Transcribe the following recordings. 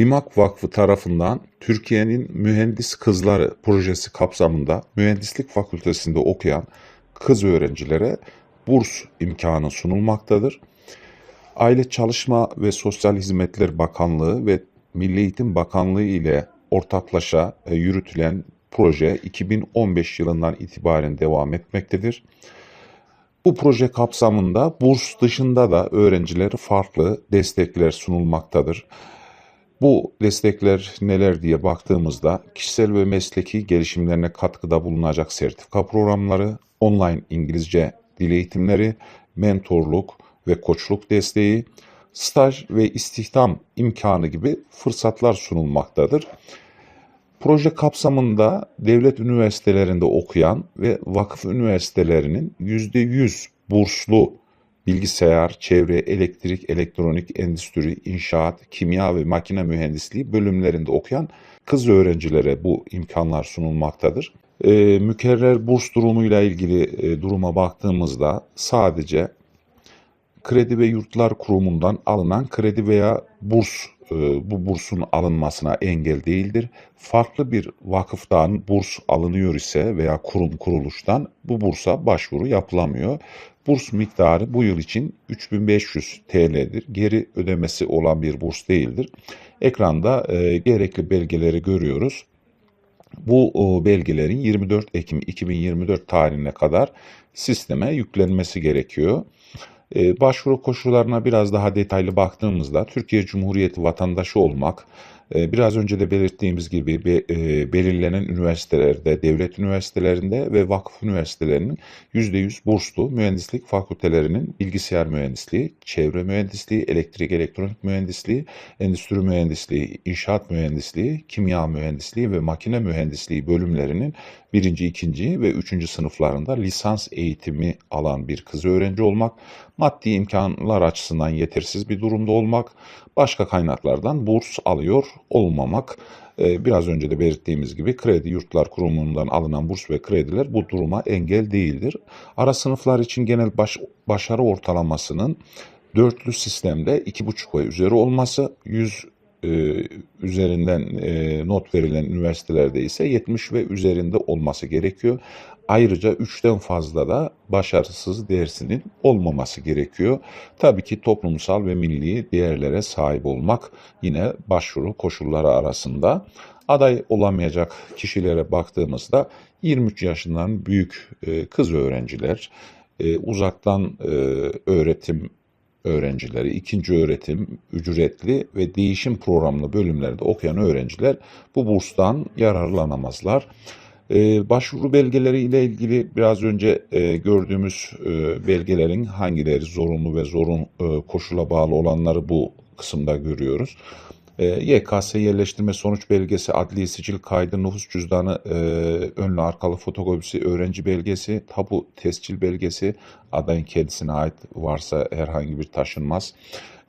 Limak Vakfı tarafından Türkiye'nin Mühendis Kızları projesi kapsamında Mühendislik Fakültesinde okuyan kız öğrencilere burs imkanı sunulmaktadır. Aile Çalışma ve Sosyal Hizmetler Bakanlığı ve Milli Eğitim Bakanlığı ile ortaklaşa e, yürütülen proje 2015 yılından itibaren devam etmektedir. Bu proje kapsamında burs dışında da öğrencilere farklı destekler sunulmaktadır. Bu destekler neler diye baktığımızda kişisel ve mesleki gelişimlerine katkıda bulunacak sertifika programları, online İngilizce dil eğitimleri, mentorluk ve koçluk desteği, staj ve istihdam imkanı gibi fırsatlar sunulmaktadır. Proje kapsamında devlet üniversitelerinde okuyan ve vakıf üniversitelerinin %100 burslu bilgisayar, çevre, elektrik, elektronik, endüstri, inşaat, kimya ve makine mühendisliği bölümlerinde okuyan kız öğrencilere bu imkanlar sunulmaktadır. Ee, mükerrer burs durumuyla ilgili e, duruma baktığımızda sadece Kredi ve Yurtlar Kurumu'ndan alınan kredi veya burs e, bu bursun alınmasına engel değildir. Farklı bir vakıftan burs alınıyor ise veya kurum kuruluştan bu bursa başvuru yapılamıyor. Burs miktarı bu yıl için 3500 TL'dir. Geri ödemesi olan bir burs değildir. Ekranda e, gerekli belgeleri görüyoruz. Bu belgelerin 24 Ekim 2024 tarihine kadar sisteme yüklenmesi gerekiyor. Ee, başvuru koşullarına biraz daha detaylı baktığımızda Türkiye Cumhuriyeti vatandaşı olmak, biraz önce de belirttiğimiz gibi e, belirlenen üniversitelerde, devlet üniversitelerinde ve vakıf üniversitelerinin %100 burslu mühendislik fakültelerinin bilgisayar mühendisliği, çevre mühendisliği, elektrik elektronik mühendisliği, endüstri mühendisliği, inşaat mühendisliği, kimya mühendisliği ve makine mühendisliği bölümlerinin birinci, ikinci ve üçüncü sınıflarında lisans eğitimi alan bir kız öğrenci olmak, maddi imkanlar açısından yetersiz bir durumda olmak, başka kaynaklardan burs alıyor olmamak, e, biraz önce de belirttiğimiz gibi kredi yurtlar kurumundan alınan burs ve krediler bu duruma engel değildir. Ara sınıflar için genel baş, başarı ortalamasının dörtlü sistemde 2,5 ve üzeri olması, 100 e, üzerinden e, not verilen üniversitelerde ise 70 ve üzerinde olması gerekiyor. Ayrıca 3'ten fazla da başarısız dersinin olmaması gerekiyor. Tabii ki toplumsal ve milli değerlere sahip olmak yine başvuru koşulları arasında. Aday olamayacak kişilere baktığımızda 23 yaşından büyük e, kız öğrenciler, e, uzaktan e, öğretim öğrencileri, ikinci öğretim, ücretli ve değişim programlı bölümlerde okuyan öğrenciler bu burstan yararlanamazlar. Ee, başvuru belgeleri ile ilgili biraz önce e, gördüğümüz e, belgelerin hangileri zorunlu ve zorun e, koşula bağlı olanları bu kısımda görüyoruz. E, YKS yerleştirme sonuç belgesi, adli sicil kaydı, nüfus cüzdanı, e, önlü arkalı fotokopisi, öğrenci belgesi, tabu tescil belgesi, adayın kendisine ait varsa herhangi bir taşınmaz.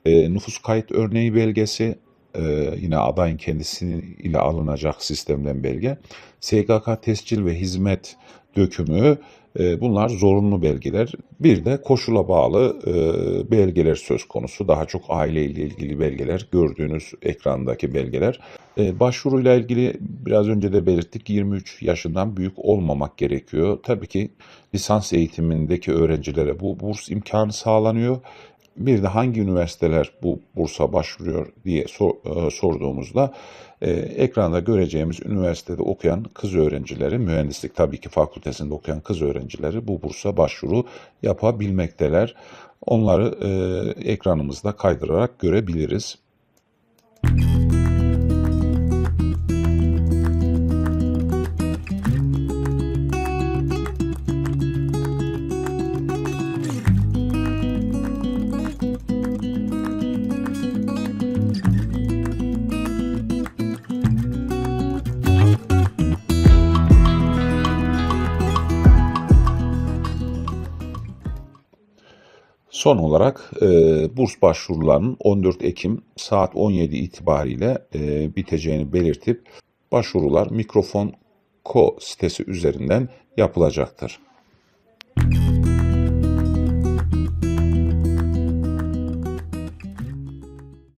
Nüfus kayıt örneği belgesi, e, yine adayın kendisi ile alınacak sistemden belge. SGK tescil ve hizmet dökümü, e, bunlar zorunlu belgeler. Bir de koşula bağlı e, belgeler söz konusu. Daha çok aile ile ilgili belgeler, gördüğünüz ekrandaki belgeler. E, başvuruyla ilgili biraz önce de belirttik 23 yaşından büyük olmamak gerekiyor. Tabii ki lisans eğitimindeki öğrencilere bu burs imkanı sağlanıyor. Bir de hangi üniversiteler bu bursa başvuruyor diye sor, e, sorduğumuzda e, ekranda göreceğimiz üniversitede okuyan kız öğrencileri, mühendislik tabii ki fakültesinde okuyan kız öğrencileri bu bursa başvuru yapabilmekteler. Onları e, ekranımızda kaydırarak görebiliriz. Son olarak e, burs başvurularının 14 Ekim saat 17 itibariyle e, biteceğini belirtip başvurular Mikrofon Co sitesi üzerinden yapılacaktır.